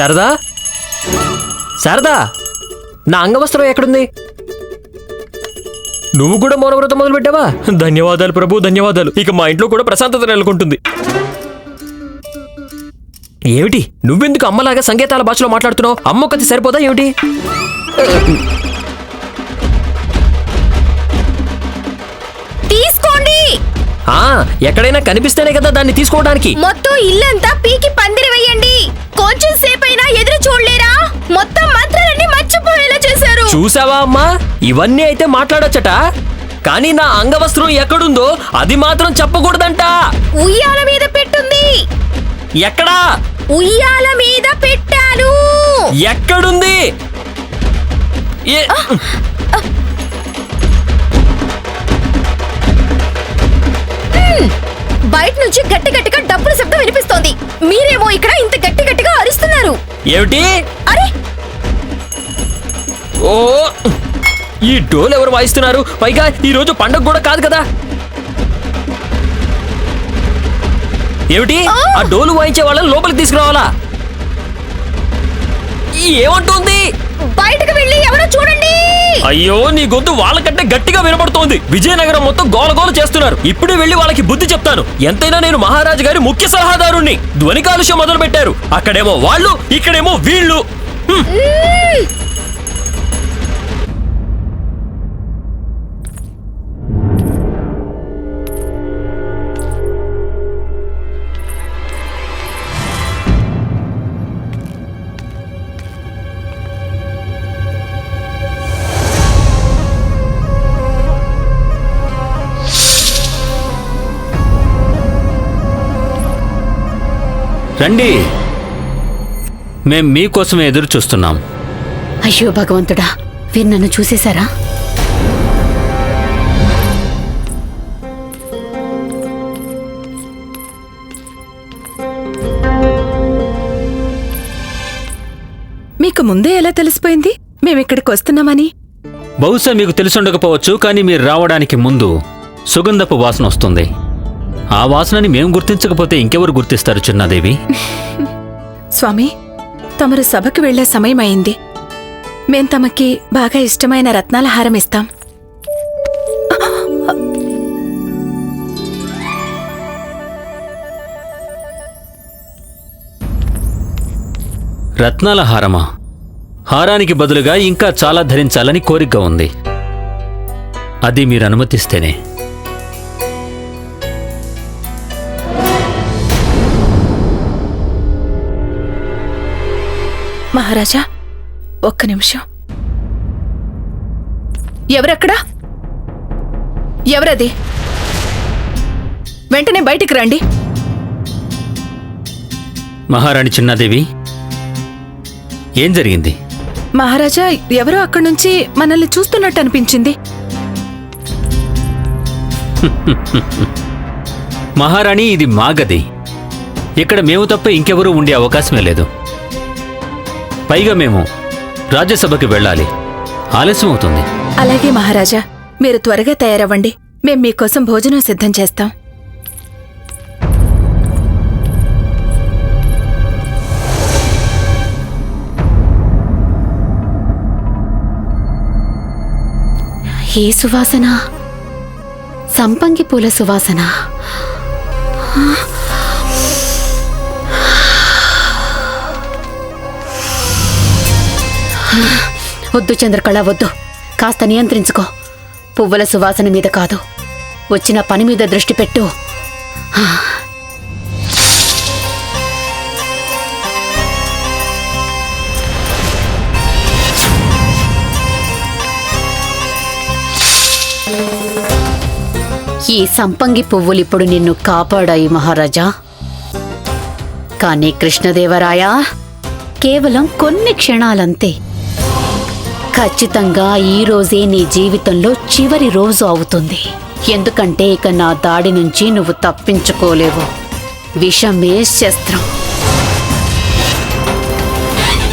శారదా? శారదా నా అంగవస్త్రం ఎక్కడుంది? నువ్వు కూడా మౌనవ్రతం మొదలు పెట్టావా ధన్యవాదాలు ప్రభు ధన్యవాదాలు. ఇక మా ఇంట్లో కూడా ప్రశాంతత నెలకొంటుంది. ఏమిటి? నువ్వెందుకు అమ్మలాగా సంగీతాల భాషలో మాట్లాడుతున్నావు? అమ్మ ఒకటి సరిపోదా ఏమిటి? తీసుకోండి! ఆ ఎక్కడైనా కనిపిస్తేనే కదా దాన్ని తీసుకోవడానికి. మొత్తం ఇల్లంతా పీకి పందిరి వేయండి. కొంచెం సేపైనా ఎదురు చూడలేరా? మొత్తం మంత్రాలన్నీ మర్చిపోయేలా చేశారు. చూసావా అమ్మా? ఇవన్నీ అయితే మాట్లాడొచ్చట. కానీ నా అంగవస్త్రం ఎక్కడుందో అది మాత్రం చెప్పకూడదంట. ఉయ్యాల మీద పెట్టుంది. ఎక్కడా? ఉయ్యాల మీద పెట్టాను. ఎక్కడుంది? ఏ- బయట నుంచి గట్టి గట్టిగా డబ్బుల శబ్దం వినిపిస్తోంది. మీరేమో ఇక్కడ ఇంత గట్టి గట్టిగా అరుస్తున్నారు. ఏమిటి? అరే! ఓ! ఈ డోల్ ఎవరు వాయిస్తున్నారు? పైగా ఈ రోజు పండగ కూడా కాదు కదా? ఏమిటి? ఆ డోలు వాయించే వాళ్ళని లోపలికి తీసుకురావాలా? ఏమంటుంది? బయటకు వెళ్ళి ఎవరో చూడండి. అయ్యో నీ గొంతు వాళ్ళకంటే గట్టిగా వినపడుతోంది విజయనగరం మొత్తం గోలగోల చేస్తున్నారు. ఇప్పుడే వెళ్ళి వాళ్ళకి బుద్ధి చెప్తాను. ఎంతైనా నేను మహారాజు గారి ముఖ్య సలహాదారుణ్ణి. ధ్వని కాలుష్యం మొదలు పెట్టారు అక్కడేమో వాళ్ళు ఇక్కడేమో వీళ్ళు. రండి. మేం మీకోసమే ఎదురు చూస్తున్నాం. అయ్యో భగవంతుడా వీరు నన్ను చూసేశారా? మీకు ముందే ఎలా తెలిసిపోయింది? మేమిక్కడికి వస్తున్నామని. బహుశా మీకు తెలిసుండకపోవచ్చు కానీ మీరు రావడానికి ముందు సుగంధపు వాసన వస్తుంది. ఆ వాసనని మేం గుర్తించకపోతే ఇంకెవరు గుర్తిస్తారు చిన్నాదేవి? స్వామి తమరు సభకు వెళ్ళే సమయం అయింది మేం తమకి బాగా ఇష్టమైన రత్నాల హారం ఇస్తాం. రత్నాల హారమా? హారానికి బదులుగా ఇంకా చాలా ధరించాలని కోరిక ఉంది. అది మీరు అనుమతిస్తేనే. మహారాజా ఒక్క నిమిషం. ఎవరక్కడా? ఎవరది? వెంటనే బయటికి రండి. మహారాణి చిన్నాదేవి ఏం జరిగింది? మహారాజా ఎవరో అక్కడి నుంచి మనల్ని చూస్తున్నట్టు అనిపించింది. మహారాణి ఇది మా గది ఇక్కడ మేము తప్ప ఇంకెవరూ ఉండే అవకాశమే లేదు. పైగా మేము రాజ్యసభకి వెళ్ళాలి. ఆలస్యం అవుతుంది. అలాగే మహారాజా మీరు త్వరగా తయారవ్వండి. మేం మీకోసం భోజనం సిద్ధం చేస్తాం. ఏ సువాసన? సంపంగి పూల సువాసన. వద్దు చంద్రకళ వద్దు. కాస్త నియంత్రించుకో. పువ్వుల సువాసన మీద కాదు. వచ్చిన పని మీద దృష్టి పెట్టు. ఈ సంపంగి పువ్వులు ఇప్పుడు నిన్ను కాపాడాయి మహారాజా. కానీ కృష్ణదేవరాయ కేవలం కొన్ని క్షణాలంతే. ఖచ్చితంగా ఈ రోజే నీ జీవితంలో చివరి రోజు అవుతుంది. ఎందుకంటే ఇక నా దాడి నుంచి నువ్వు తప్పించుకోలేవు. విషమే శస్త్రం.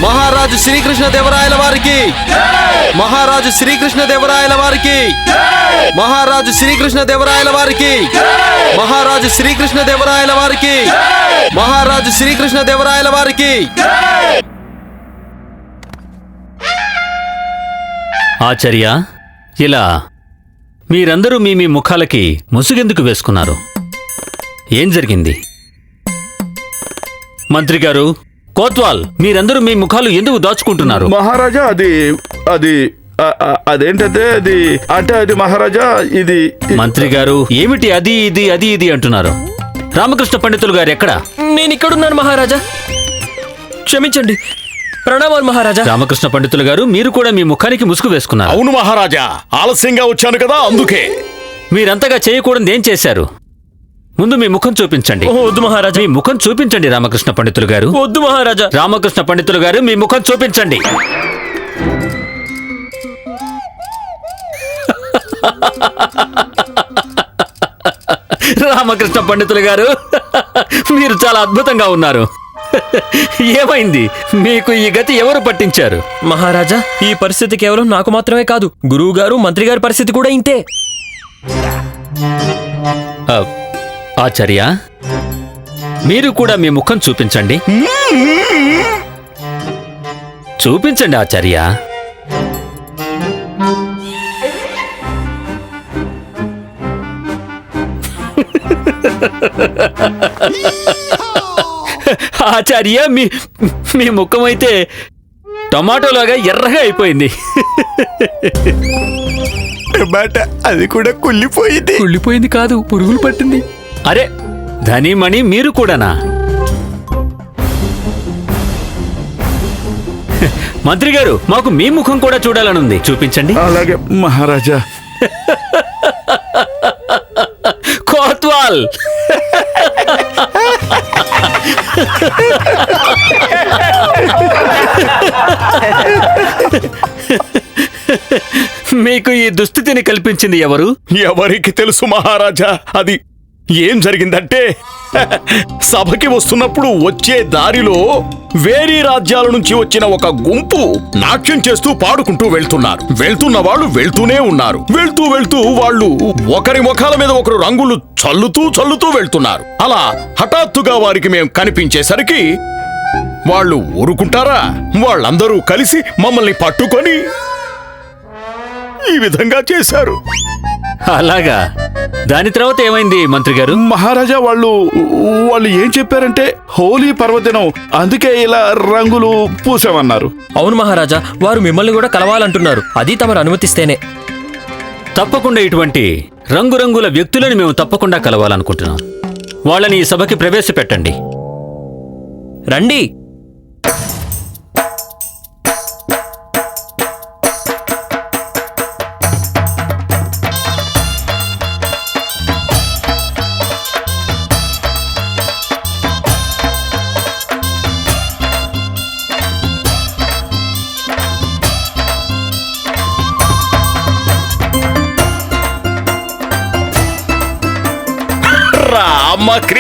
మహారాజు శ్రీకృష్ణ దేవరాయల వారికి. మహారాజు శ్రీకృష్ణ దేవరాయల వారికి. మహారాజు శ్రీకృష్ణ దేవరాయల వారికి. మహారాజు శ్రీకృష్ణ దేవరాయల వారికి. మహారాజు శ్రీకృష్ణ దేవరాయల వారికి. ఆచార్య ఇలా మీరందరూ మీ మీ ముఖాలకి ముసుగెందుకు వేసుకున్నారు? ఏం జరిగింది? మంత్రి గారు కోత్వాల్ మీరందరూ మీ ముఖాలు ఎందుకు దాచుకుంటున్నారు? మహారాజా అది అది ఆ, అదేంటంటే అది అంటే అది మహారాజా ఇది మంత్రి గారు ఏమిటి అది ఇది అది ఇది అంటున్నారు? రామకృష్ణ పండితులు గారు ఎక్కడ? నేను ఇక్కడున్నాను మహారాజా. క్షమించండి ప్రణామాలు మహారాజా. రామకృష్ణ పండితులు గారు మీరు కూడా మీ ముఖానికి ముసుగు వేసుకున్నారు. అవును మహారాజా ఆలస్యంగా వచ్చాను కదా అందుకే. మీరంతగా చేయకూడదు ఏం చేశారు? ముందు మీ ముఖం చూపించండి. ఓ, వద్దు మహారాజా. మీ ముఖం చూపించండి రామకృష్ణ పండితులు గారు. వద్దు మహారాజా. రామకృష్ణ పండితులు గారు మీ ముఖం చూపించండి. రామకృష్ణ పండితులు గారు మీరు చాలా అద్భుతంగా ఉన్నారు. ఏమైంది? మీకు ఈ గతి ఎవరు పట్టించారు? మహారాజా ఈ పరిస్థితి కేవలం నాకు మాత్రమే కాదు. గురువు గారు మంత్రి గారి పరిస్థితి కూడా ఇంతే. ఆ, ఆచార్య మీరు కూడా మీ ముఖం చూపించండి. చూపించండి ఆచార్య. ఆచార్య మీ మీ ముఖం అయితే టమాటోలాగా ఎర్రగా అయిపోయింది. టమాటా అది కూడా కుళ్ళిపోయింది. కుళ్ళిపోయింది కాదు పురుగులు పట్టింది. అరే ధనిమణి మీరు కూడానా? మంత్రి గారు మాకు మీ ముఖం కూడా చూడాలనుంది. చూపించండి. అలాగే మహారాజా. కోత్వాల్! మీకు ఈ దుస్థితిని కల్పించింది ఎవరు? ఎవరికి తెలుసు మహారాజా అది ఏం జరిగిందంటే సభకి వస్తున్నప్పుడు వచ్చే దారిలో వేరే రాజ్యాల నుంచి వచ్చిన ఒక గుంపు నాట్యం చేస్తూ పాడుకుంటూ వెళ్తున్నారు. వెళ్తున్న వాళ్ళు వెళ్తూనే ఉన్నారు. వెళ్తూ వెళ్తూ వాళ్ళు ఒకరి ముఖాల మీద ఒకరు రంగులు చల్లుతూ చల్లుతూ వెళ్తున్నారు. అలా హఠాత్తుగా వారికి మేము కనిపించేసరికి వాళ్ళు ఊరుకుంటారా? వాళ్ళందరూ కలిసి మమ్మల్ని పట్టుకొని ఈ విధంగా చేశారు. అలాగా. దాని తర్వాత ఏమైంది మంత్రి గారు? మహారాజా వాళ్ళు వాళ్ళు ఏం చెప్పారంటే హోలీ పర్వదినం అందుకే ఇలా రంగులు పూసామన్నారు అవును మహారాజా వారు మిమ్మల్ని కూడా కలవాలంటున్నారు. అది తమరు అనుమతిస్తేనే. తప్పకుండా ఇటువంటి రంగురంగుల వ్యక్తులను మేము తప్పకుండా కలవాలనుకుంటున్నాం. వాళ్ళని ఈ సభకి ప్రవేశపెట్టండి. రండి.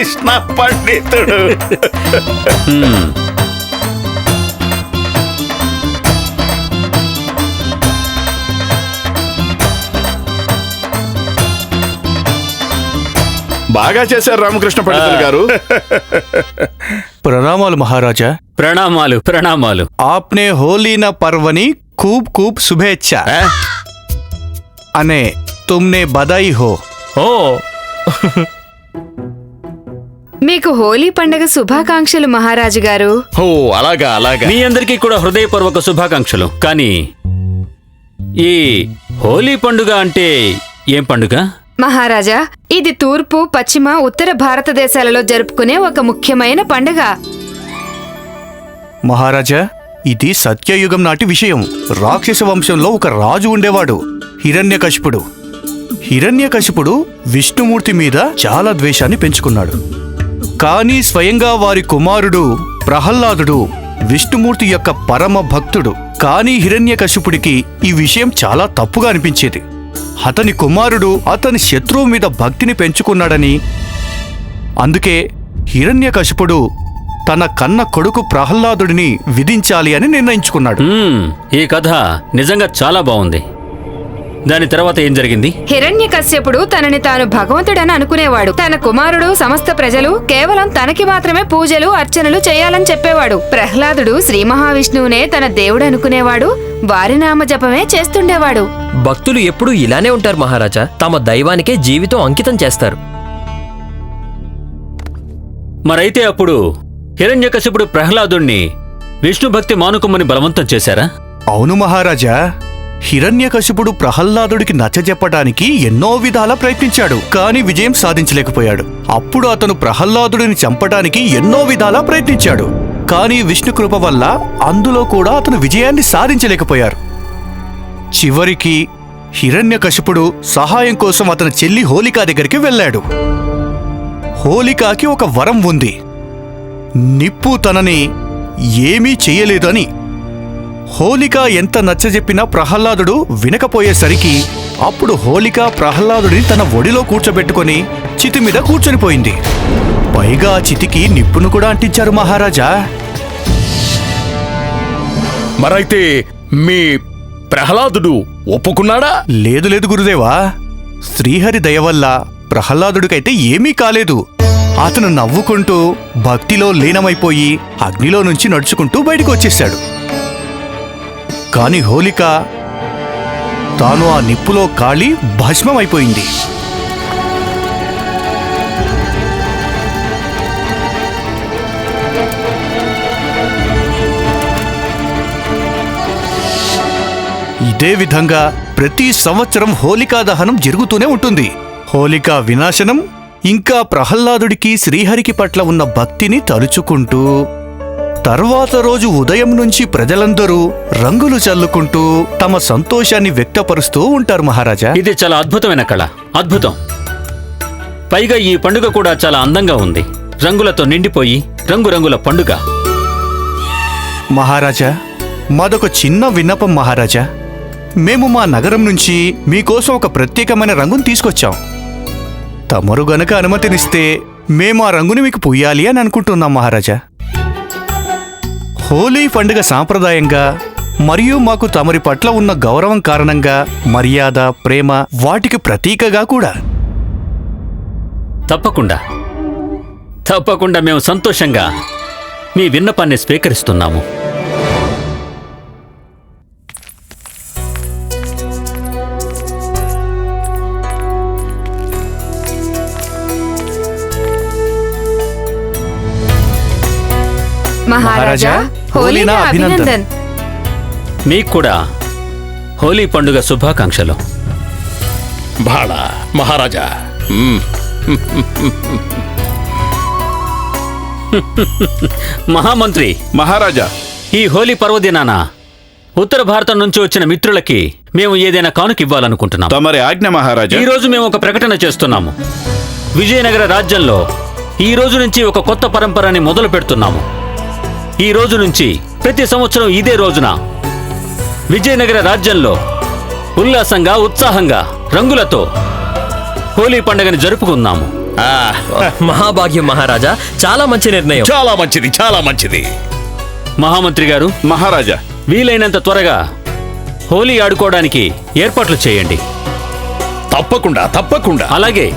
కృష్ణ పండితుడు. బాగా చేశారు రామకృష్ణ పండితులు గారు. ప్రణామాలు మహారాజా. ప్రణామాలు ప్రణామాలు. ఆప్నే హోలీన పర్వని కూప్ కూప్ శుభేచ్ఛ. అనే తుమ్నే బదాయి హో. ఓ. మీకు హోలీ పండగ శుభాకాంక్షలు మహారాజు గారు. ఓ అలాగా అలాగా. మీ అందరికీ కూడా హృదయపూర్వక శుభాకాంక్షలు. కానీ ఈ హోలీ పండుగ అంటే ఏం పండుగ? మహారాజా ఇది తూర్పు పశ్చిమ ఉత్తర భారతదేశాలలో జరుపుకునే ఒక ముఖ్యమైన పండగ. మహారాజా ఇది సత్యయుగం నాటి విషయం. రాక్షస వంశంలో ఒక రాజు ఉండేవాడు హిరణ్యకశిపుడు. హిరణ్యకశిపుడు విష్ణుమూర్తి మీద చాలా ద్వేషాన్ని పెంచుకున్నాడు. కానీ స్వయంగా వారి కుమారుడు ప్రహ్లాదుడు విష్ణుమూర్తి యొక్క పరమ భక్తుడు. కానీ హిరణ్యకశిపుడికి ఈ విషయం చాలా తప్పుగా అనిపించేది. అతని కుమారుడు అతని శత్రువు మీద భక్తిని పెంచుకున్నాడని. అందుకే హిరణ్యకశిపుడు తన కన్న కొడుకు ప్రహ్లాదుడిని విధించాలి అని నిర్ణయించుకున్నాడు. ఈ కథ నిజంగా చాలా బాగుంది. దాని తర్వాత ఏం జరిగింది? హిరణ్యకశ్యపుడు తనని తాను భగవంతుడని అనుకునేవాడు. తన కుమారుడు సమస్త ప్రజలు కేవలం తనకి మాత్రమే పూజలు అర్చనలు చేయాలని చెప్పేవాడు. ప్రహ్లాదుడు శ్రీ మహావిష్ణువునే తన దేవుడు అనుకునేవాడు. వారి నామ జపమే చేస్తుండేవాడు. భక్తులు ఎప్పుడూ ఇలానే ఉంటారు మహారాజా. తమ దైవానికే జీవితం అంకితం చేస్తారు. మరైతే అప్పుడు హిరణ్యకశిపుడు ప్రహ్లాదుణ్ణి విష్ణు భక్తి మానుకోమని బలవంతం చేశారా? అవును మహారాజా. హిరణ్యకశిపుడు ప్రహ్లాదుడికి నచ్చజెప్పటానికి ఎన్నో విధాల ప్రయత్నించాడు కానీ విజయం సాధించలేకపోయాడు. అప్పుడు అతను ప్రహ్లాదుడిని చంపటానికి ఎన్నో విధాలా ప్రయత్నించాడు. కానీ విష్ణు కృప వల్ల అందులో కూడా అతను విజయాన్ని సాధించలేకపోయారు. చివరికి హిరణ్యకశిపుడు సహాయం కోసం అతని చెల్లి హోలికా దగ్గరికి వెళ్ళాడు. హోలికాకి ఒక వరం ఉంది. నిప్పు తనని ఏమీ చెయ్యలేదని హోలిక ఎంత నచ్చజెప్పినా ప్రహ్లాదుడు వినకపోయేసరికి అప్పుడు హోలిక ప్రహ్లాదుడిని తన ఒడిలో కూర్చోబెట్టుకొని చితి మీద కూర్చొనిపోయింది. పైగా ఆ చితికి నిప్పును కూడా అంటించారు మహారాజా. మరైతే మీ ప్రహ్లాదుడు ఒప్పుకున్నాడా? లేదు లేదు గురుదేవా. శ్రీహరి దయ వల్ల ప్రహ్లాదుడికైతే ఏమీ కాలేదు. అతను నవ్వుకుంటూ భక్తిలో లీనమైపోయి అగ్నిలో నుంచి నడుచుకుంటూ బయటకు వచ్చేశాడు కాని హోలిక తాను ఆ నిప్పులో కాళి భస్మమైపోయింది. ఇదే విధంగా ప్రతి సంవత్సరం హోలికా దహనం జరుగుతూనే ఉంటుంది. హోలికా వినాశనం ఇంకా ప్రహ్లాదుడికి శ్రీహరికి పట్ల ఉన్న భక్తిని తలుచుకుంటూ తర్వాత రోజు ఉదయం నుంచి ప్రజలందరూ రంగులు చల్లుకుంటూ తమ సంతోషాన్ని వ్యక్తపరుస్తూ ఉంటారు మహారాజా. ఇది చాలా అద్భుతమైన కళ. అద్భుతం. పైగా ఈ పండుగ కూడా చాలా అందంగా ఉంది. రంగులతో నిండిపోయి రంగురంగుల పండుగ. మహారాజా మాదొక చిన్న విన్నపం మహారాజా. మేము మా నగరం నుంచి మీకోసం ఒక ప్రత్యేకమైన రంగును తీసుకొచ్చాం. తమరు గనక అనుమతినిస్తే మేము ఆ రంగుని మీకు పుయ్యాలి అని అనుకుంటున్నాం మహారాజా. హోలీ పండుగ సాంప్రదాయంగా మరియు మాకు తమరి పట్ల ఉన్న గౌరవం కారణంగా మర్యాద ప్రేమ వాటికి ప్రతీకగా కూడా. తప్పకుండా. తప్పకుండా మేము సంతోషంగా మీ విన్నపాన్ని స్వీకరిస్తున్నాము. మహారాజా హోలీనా అభినందన్. మీకు కూడా హోలీ పండుగ శుభాకాంక్షలు. బాళ మహారాజా. మహామంత్రి మహారాజా. ఈ హోలీ పర్వదినాన ఉత్తర భారతం నుంచి వచ్చిన మిత్రులకి మేము ఏదైనా కానుక ఇవ్వాలనుకుంటున్నాం తమరి ఆజ్ఞ మహారాజా. ఈ రోజు మేము ఒక ప్రకటన చేస్తున్నాము. విజయనగర రాజ్యంలో ఈ రోజు నుంచి ఒక కొత్త పరంపరని మొదలు పెడుతున్నాము ఈ రోజు నుంచి ప్రతి సంవత్సరం ఇదే రోజున విజయనగర రాజ్యంలో ఉల్లాసంగా ఉత్సాహంగా రంగులతో హోలీ పండుగని జరుపుకుందాము. ఆ, మహాభాగ్యం మహారాజా. చాలా మంచి నిర్ణయం. చాలా మంచిది చాలా మంచిది. మహామంత్రి గారు మహారాజా. వీలైనంత త్వరగా హోలీ ఆడుకోవడానికి ఏర్పాట్లు చేయండి. తప్పకుండా తప్పకుండా. అలాగే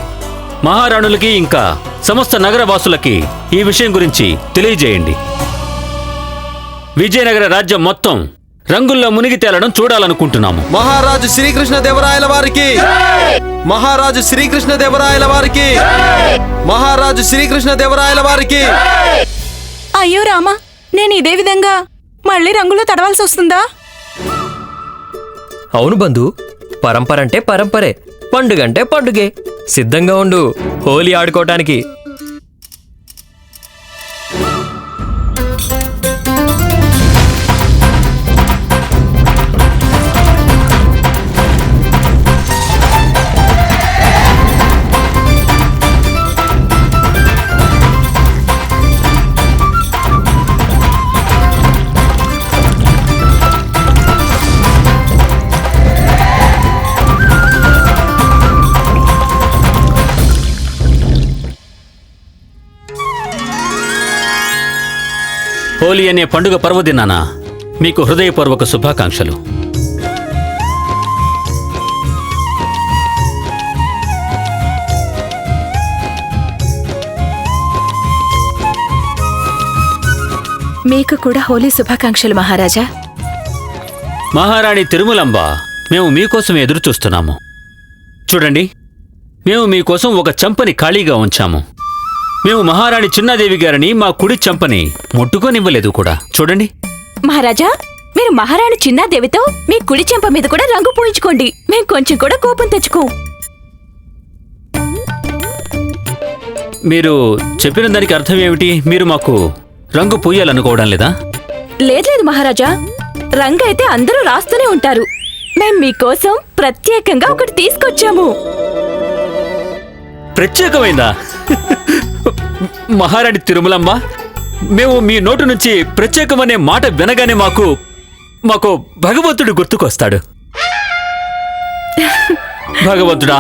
మహారాణులకి ఇంకా సమస్త నగరవాసులకి ఈ విషయం గురించి తెలియజేయండి. విజయనగర రాజ్యం మొత్తం రంగుల్లో మునిగి తేలడం చూడాలనుకుంటున్నాము. మహారాజు శ్రీకృష్ణ దేవరాయల వారికి. మహారాజు శ్రీకృష్ణ దేవరాయల వారికి. మహారాజు శ్రీకృష్ణ దేవరాయల వారికి. అయ్యో రామా నేను ఇదే విధంగా మళ్ళీ రంగులో తడవాల్సి వస్తుందా? అవును బంధు పరంపరంటే పరంపరే పండుగంటే పండుగే. సిద్ధంగా ఉండు హోలీ ఆడుకోవటానికి. హోలీ అనే పండుగ పర్వదినాన మీకు హృదయపూర్వక శుభాకాంక్షలు. మీకు కూడా హోలీ శుభాకాంక్షలు మహారాజా. మహారాణి తిరుమలంబ మేము మీకోసం ఎదురు చూస్తున్నాము చూడండి మేము మీకోసం ఒక చంపని ఖాళీగా ఉంచాము. మేము మహారాణి చిన్నాదేవి గారిని మా కుడి చంపని ముట్టుకోనివ్వలేదు కూడా. చూడండి. మహారాజా మీరు మహారాణి చిన్నాదేవితో మీ కుడి చెంప మీద కూడా రంగు పూయించుకోండి. మేం కొంచెం కూడా కోపం తెచ్చుకో. మీరు చెప్పిన దానికి అర్థం ఏమిటి? మీరు మాకు రంగు పూయాలనుకోవడం లేదా? లేదు లేదు మహారాజా. రంగు అయితే అందరూ రాస్తూనే ఉంటారు. మేం మీకోసం ప్రత్యేకంగా ఒకటి తీసుకొచ్చాము. ప్రత్యేకమైందా? మహారాణి తిరుమలమ్మ మేము మీ నోటు నుంచి ప్రత్యేకమనే మాట వినగానే మాకు మాకు భగవంతుడు గుర్తుకొస్తాడు. భగవంతుడా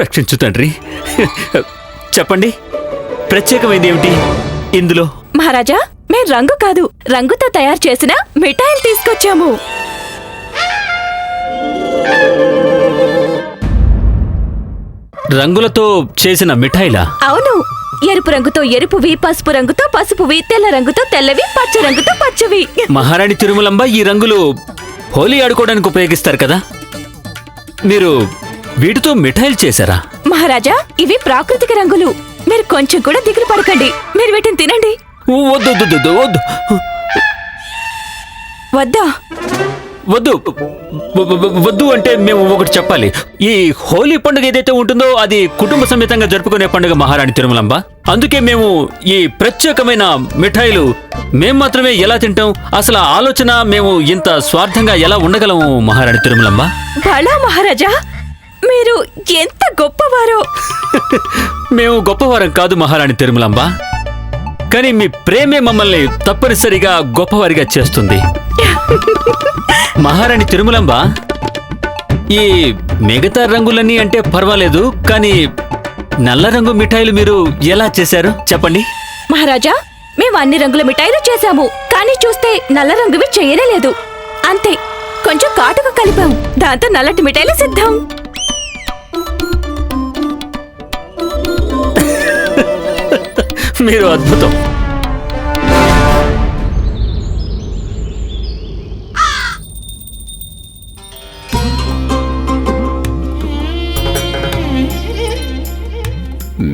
రక్షించు తండ్రి. చెప్పండి ప్రత్యేకమైంది ఏమిటి ఇందులో? మహారాజా మేం రంగు కాదు రంగుతో తయారు చేసిన మిఠాయిలు తీసుకొచ్చాము. రంగులతో చేసిన మిఠాయిలా? అవును. ఎరుపు రంగుతో ఎరుపువి పసుపు రంగుతో పసుపువి తెల్ల రంగుతో తెల్లవి పచ్చ రంగుతో పచ్చవి. మహారాణి తిరుమలంబ ఈ రంగులు హోలీ ఆడుకోవడానికి ఉపయోగిస్తారు కదా? మీరు వీటితో మిఠాయిలు చేశారా? మహారాజా ఇవి ప్రాకృతిక రంగులు. మీరు కొంచెం కూడా దిగులు పడకండి. మీరు వీటిని తినండి. వద్దు వద్దు, వద్దు వద్దు. వద్దా? వద్దు. వద్దు అంటే మేము ఒకటి చెప్పాలి. ఈ హోలీ పండుగ ఏదైతే ఉంటుందో అది కుటుంబ సమేతంగా జరుపుకునే పండుగ మహారాణి తిరుమలంబ. అందుకే మేము ఈ ప్రత్యేకమైన మిఠాయిలు మేం మాత్రమే ఎలా తింటాం? అసలు ఆలోచన మేము ఇంత స్వార్థంగా ఎలా ఉండగలము మహారాణి తిరుమలంబ? బలా మహారాజా మీరు ఎంత గొప్పవారో. మేము గొప్పవారం కాదు మహారాణి తిరుమలంబ. కానీ మీ ప్రేమే మమ్మల్ని తప్పనిసరిగా గొప్పవారిగా చేస్తుంది. మహారాణి తిరుమలంబ ఈ మిగతా రంగులన్నీ అంటే పర్వాలేదు కానీ నల్ల రంగు మిఠాయిలు మీరు ఎలా చేశారు? చెప్పండి. మహారాజా మేము అన్ని రంగుల మిఠాయిలు చేశాము కానీ చూస్తే నల్ల రంగువి చేయనే లేదు అంతే కొంచెం కాటుక కలిపాం దాంతో నల్లటి మిఠాయిలు సిద్ధం. మీరు అద్భుతం.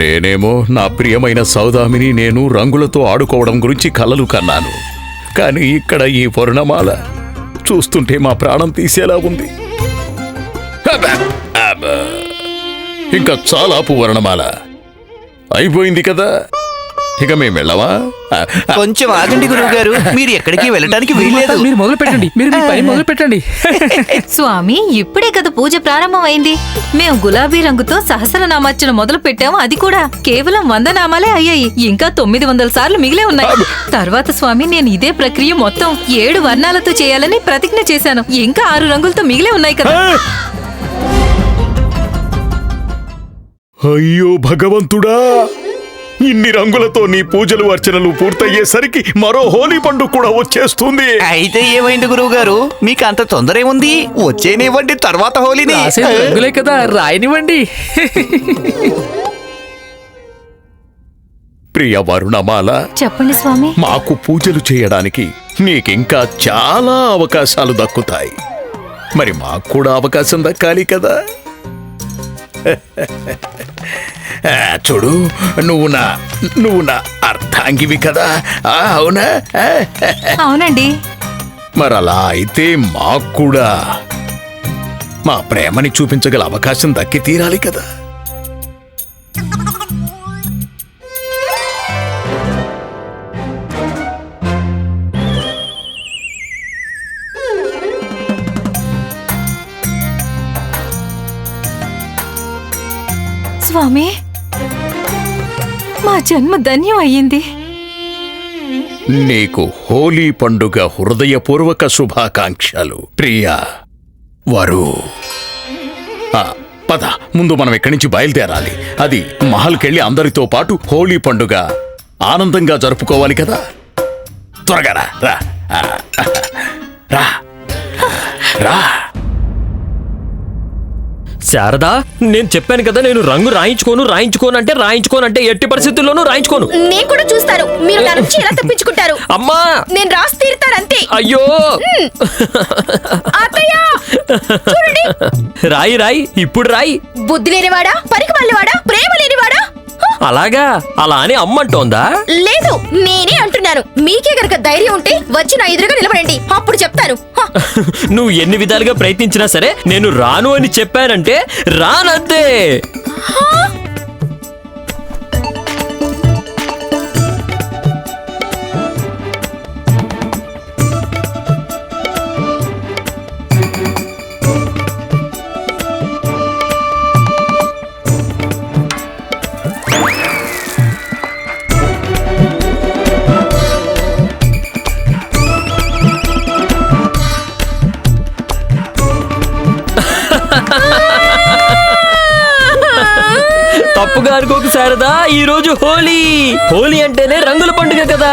నేనేమో నా ప్రియమైన సౌదామిని నేను రంగులతో ఆడుకోవడం గురించి కలలు కన్నాను. కానీ ఇక్కడ ఈ వర్ణమాల చూస్తుంటే మా ప్రాణం తీసేలా ఉంది. ఇంకా చాలా వర్ణమాల. అయిపోయింది కదా? ఇక మేము వెళ్ళవా? కొంచెం ఆగండి గురువు గారు మీరు ఎక్కడికి వెళ్ళటానికి వీల్లేదు. మీరు మొదలు పెట్టండి. మీరు మీ పని మొదలు పెట్టండి. స్వామి ఇప్పుడే కదా పూజ ప్రారంభమైంది. మేము గులాబీ రంగుతో సహస్రనామార్చన మొదలు పెట్టాము అది కూడా. కేవలం వంద నామాలే అయ్యాయి. ఇంకా తొమ్మిది వందల సార్లు మిగిలే ఉన్నాయి. తర్వాత స్వామి నేను ఇదే ప్రక్రియ మొత్తం ఏడు వర్ణాలతో చేయాలని ప్రతిజ్ఞ చేశాను. ఇంకా ఆరు రంగులతో మిగిలే ఉన్నాయి కదా. అయ్యో భగవంతుడా! ఇన్ని రంగులతో నీ పూజలు అర్చనలు పూర్తయ్యేసరికి మరో హోలీ పండుగ కూడా వచ్చేస్తుంది. అయితే ఏమైంది గురువు గారు మీకు అంత తొందర ఏముంది? వచ్చేనివ్వండి తర్వాత హోలీని. రంగులే కదా రాయనివ్వండి. ప్రియ వరుణమాల చెప్పండి స్వామి. మాకు పూజలు చేయడానికి నీకింకా చాలా అవకాశాలు దక్కుతాయి. మరి మాకు కూడా అవకాశం దక్కాలి కదా? చూడు నువ్వు నా నువ్వు నా అర్థాంగివి కదా. అవునా? అవునండి. మరి అలా అయితే మాకు కూడా మా ప్రేమని చూపించగల అవకాశం దక్కి తీరాలి కదా. స్వామి. మా జన్మ ధన్యం అయ్యింది. నీకు హోలీ పండుగ హృదయపూర్వక శుభాకాంక్షలు ప్రియా. వరు. ఆ, పద ముందు మనం ఇక్కడి నుంచి బయలుదేరాలి. అది మహల్కెళ్ళి అందరితో పాటు హోలీ పండుగ ఆనందంగా జరుపుకోవాలి కదా. త్వరగా రా రా. ఆ, రా. రా. శారదా నేను చెప్పాను కదా నేను రంగు రాయించుకోను రాయించుకోను అంటే రాయించుకోను అంటే ఎట్టి పరిస్థితుల్లోనూ రాయించుకోను. నేను కూడా చూస్తాను. మీరు నా నుంచి ఎలా తప్పించుకుంటారు? అమ్మా! నేను రాసి తీరుతాను అంతే. అయ్యో! అత్తయ్య! చూడండి. రాయి రాయి ఇప్పుడు రాయి. బుద్ధి లేనివాడా? పనికి వాళ్ళవాడా ప్రేమ లేనివాడా! అలాగా? అలా అని అమ్మంటోందా? లేదు నేనే అంటున్నాను మీకే గనక ధైర్యం ఉంటే వచ్చి నా ఎదురుగా నిలబడండి. అప్పుడు చెప్తాను. హ! నువ్వు ఎన్ని విధాలుగా ప్రయత్నించినా సరే నేను రాను అని చెప్పానంటే రానంతే అనుకోకు శారదా ఈ రోజు హోలీ. హోలీ అంటేనే రంగుల పండుగ కదా.